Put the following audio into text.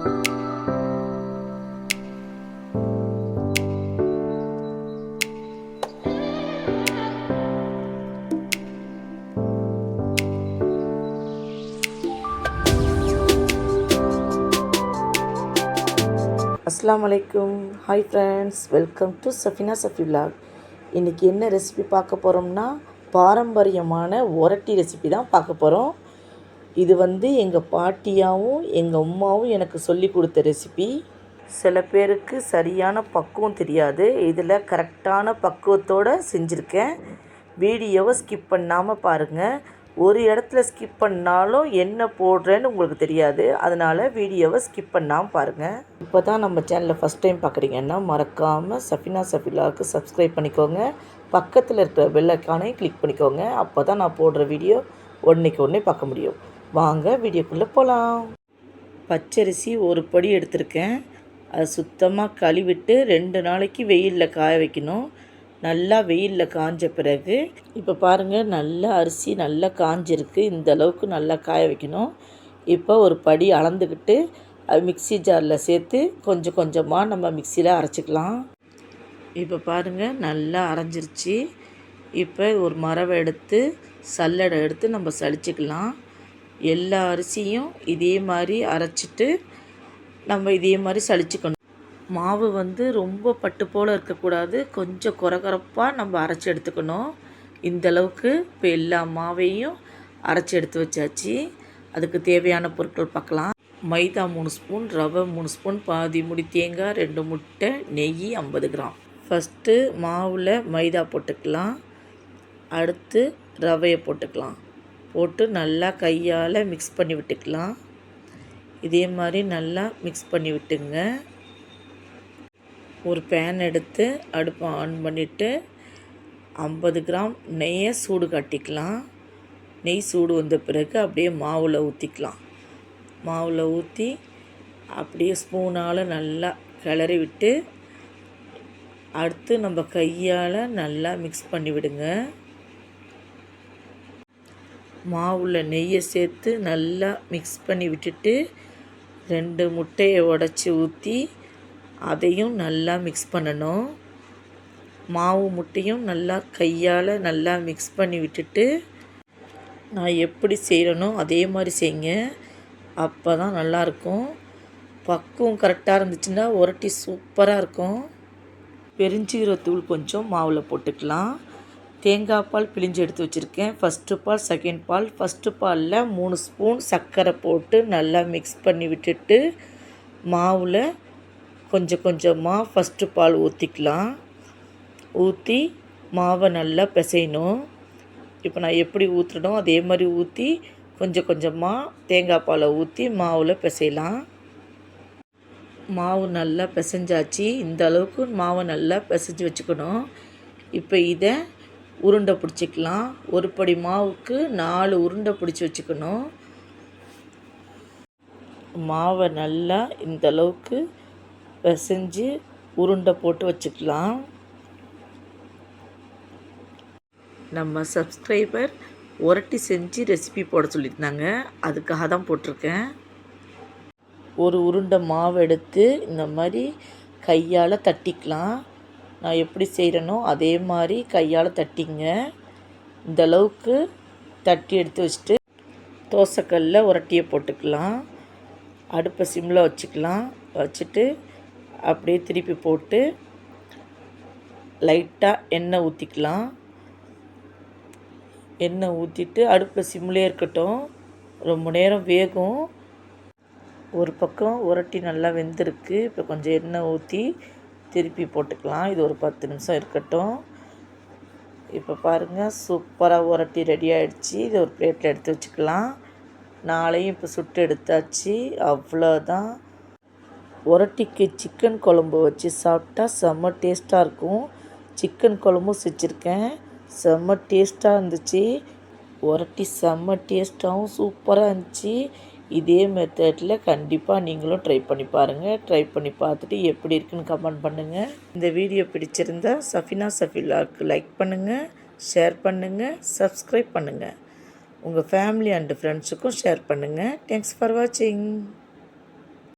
அஸ்லாம் வலைக்கும். Hi friends welcome to Safina Safi vlog. இன்றைக்கி என்ன ரெசிபி பார்க்க போகிறோம்னா பாரம்பரியமான ஒரட்டி ரெசிபி தான் பார்க்க போகிறோம் இது வந்து எங்கள் பாட்டியாகவும் எங்கள் அம்மாவும் எனக்கு சொல்லி கொடுத்த ரெசிபி சில பேருக்கு சரியான பக்குவம் தெரியாது. இதில் கரெக்டான பக்குவத்தோடு செஞ்சுருக்கேன். வீடியோவை ஸ்கிப் பண்ணாமல் பாருங்கள் ஒரு இடத்துல ஸ்கிப் பண்ணாலும் என்ன போடுறேன்னு உங்களுக்கு தெரியாது. அதனால் வீடியோவை ஸ்கிப் பண்ணாமல் பாருங்கள் இப்போ தான் நம்ம சேனலை ஃபஸ்ட் டைம் பார்க்குறீங்கன்னா மறக்காமல் சஃபினா சஃபிலாவுக்கு சப்ஸ்கிரைப் பண்ணிக்கோங்க. பக்கத்தில் இருக்கிற பெல்லைக்கானையும் கிளிக் பண்ணிக்கோங்க. அப்போ தான் நான் போடுற வீடியோ ஒன்றைக்கு உடனே பார்க்க முடியும். வாங்க வீடியோக்குள்ளே போகலாம் பச்சரிசி ஒரு படி எடுத்திருக்கேன். அது சுத்தமாக கழுவிட்டு ரெண்டு நாளைக்கு வெயிலில் காய வைக்கணும். நல்லா வெயிலில் காஞ்ச பிறகு இப்போ பாருங்கள் நல்லா அரிசி நல்லா காஞ்சிருக்கு. இந்த அளவுக்கு நல்லா காய வைக்கணும். இப்போ ஒரு படி அளந்துக்கிட்டு அது மிக்ஸி ஜாரில் சேர்த்து கொஞ்சம் கொஞ்சமாக நம்ம மிக்சியில் அரைச்சிக்கலாம். இப்போ பாருங்கள் நல்லா அரைஞ்சிருச்சு. இப்போ ஒரு மரவை எடுத்து சல்லடை எடுத்து நம்ம சளிச்சிக்கலாம். எல்லா அரிசியும் இதே மாதிரி அரைச்சிட்டு நம்ம இதே மாதிரி சளிச்சுக்கணும். மாவு வந்து ரொம்ப பட்டு போல் இருக்கக்கூடாது. கொஞ்சம் குறகுறப்பாக நம்ம அரைச்சி எடுத்துக்கணும். இந்தளவுக்கு இப்போ எல்லா மாவையும் அரைச்சி எடுத்து வச்சாச்சு. அதுக்கு தேவையான பொருட்கள் பார்க்கலாம். மைதா மூணு ஸ்பூன் ரவை மூணு ஸ்பூன் பாதி முடி தேங்காய் ரெண்டு முட்டை நெய் ஐம்பது கிராம். ஃபஸ்ட்டு மாவில் மைதா போட்டுக்கலாம். அடுத்து ரவையை போட்டுக்கலாம். போட்டு நல்லா கையால் மிக்ஸ் பண்ணி விட்டுக்கலாம். இதே மாதிரி நல்லா மிக்ஸ் பண்ணி விட்டுங்க. ஒரு பேன் எடுத்து அடுப்பை ஆன் பண்ணிவிட்டு ஐம்பது கிராம் நெய்யை சூடு காட்டிக்கலாம். நெய் சூடு வந்த பிறகு அப்படியே மாவில் ஊற்றிக்கலாம் மாவில் ஊற்றி அப்படியே ஸ்பூனால் நல்லா கிளறி விட்டு அடுத்து நம்ம கையால் நல்லா மிக்ஸ் பண்ணி விடுங்க. மாவில் நெய்யை சேர்த்து நல்லா மிக்ஸ் பண்ணி விட்டுட்டு ரெண்டு முட்டையை உடச்சி ஊற்றி அதையும் நல்லா மிக்ஸ் பண்ணணும். மாவு முட்டையும் நல்லா கையால் நல்லா மிக்ஸ் பண்ணி விட்டுட்டு நான் எப்படி செய்கிறனோ அதே மாதிரி செய்யுங்க. அப்போ தான் நல்லாயிருக்கும் பக்குவம் கரெக்டாக இருந்துச்சுன்னா உரட்டி சூப்பராக இருக்கும். பெருஞ்சீரத்தூள் கொஞ்சம் மாவில் போட்டுக்கலாம். தேங்காய் பால் பிழிஞ்சு எடுத்து வச்சுருக்கேன். ஃபஸ்ட்டு பால் செகண்ட் பால். ஃபஸ்ட்டு பாலில் மூணு ஸ்பூன் சர்க்கரை போட்டு நல்லா மிக்ஸ் பண்ணி விட்டுட்டு மாவில் கொஞ்சம் கொஞ்சமாக ஃபஸ்ட்டு பால் ஊற்றிக்கலாம் ஊற்றி மாவை நல்லா பிசையணும். இப்போ நான் எப்படி ஊற்றுறனோ அதே மாதிரி ஊற்றி கொஞ்சம் கொஞ்சமாக தேங்காய் பாலை ஊற்றி மாவில் பிசையலாம். மாவு நல்லா பிசைஞ்சாச்சு. இந்த அளவுக்கு மாவை நல்லா பிசைஞ்சு வச்சுக்கணும். இப்போ இதை உருண்டை பிடிச்சிக்கலாம். ஒரு படி மாவுக்கு நாலு உருண்டை பிடிச்சி வச்சுக்கணும். மாவை நல்லா இந்த அளவுக்கு பிசைஞ்சு உருண்டை போட்டு வச்சுக்கலாம். நம்ம சப்ஸ்கிரைபர் உரட்டி செஞ்சு ரெசிபி போட சொல்லியிருந்தாங்க. அதுக்காக தான் போட்டிருக்கேன். ஒரு உருண்டை மாவு எடுத்து இந்த மாதிரி கையால் தட்டிக்கலாம். நான் எப்படி செய்கிறேனோ அதே மாதிரி கையால் தட்டிங்க. இந்த அளவுக்கு தட்டி எடுத்து வச்சுட்டு தோசைக்கல்லில் உரட்டியை போட்டுக்கலாம். அடுப்பை சிம்மில் வச்சுக்கலாம். வச்சுட்டு அப்படியே திருப்பி போட்டு லைட்டாக எண்ணெய் ஊற்றிக்கலாம் எண்ணெய் ஊற்றிட்டு அடுப்பில் சிம்மிலே இருக்கட்டும். ரொம்ப நேரம் வேகும். ஒரு பக்கம் உரட்டி நல்லா வெந்திருக்கு. இப்போ கொஞ்சம் எண்ணெய் ஊற்றி திருப்பி போட்டுக்கலாம். இது ஒரு பத்து நிமிஷம் இருக்கட்டும். இப்போ பாருங்கள் சூப்பராக உரட்டி ரெடி ஆகிடுச்சி இது ஒரு பிளேட்டில் எடுத்து வச்சுக்கலாம். நாளையும் இப்போ சுட்டு எடுத்தாச்சு. அவ்வளோதான் உரட்டிக்கு சிக்கன் குழம்பு வச்சு சாப்பிட்டா செம்ம டேஸ்ட்டாக இருக்கும். சிக்கன் குழம்பும் செஞ்சுருக்கேன். செம்ம டேஸ்ட்டாக இருந்துச்சு. உரட்டி செம்ம டேஸ்ட்டாகவும் சூப்பராக இருந்துச்சு. இதே மெத்தடில் கண்டிப்பாக நீங்களும் ட்ரை பண்ணி பாருங்கள் ட்ரை பண்ணி பார்த்துட்டு எப்படி இருக்குன்னு கமெண்ட் பண்ணுங்கள் இந்த வீடியோ பிடிச்சிருந்தா சஃபினா சஃபிலாவுக்கு லைக் பண்ணுங்கள் ஷேர் பண்ணுங்கள் சப்ஸ்கிரைப் பண்ணுங்கள் உங்கள் ஃபேமிலி அண்டு ஃப்ரெண்ட்ஸுக்கும் ஷேர் பண்ணுங்கள் தேங்க்ஸ் ஃபார் வாட்சிங்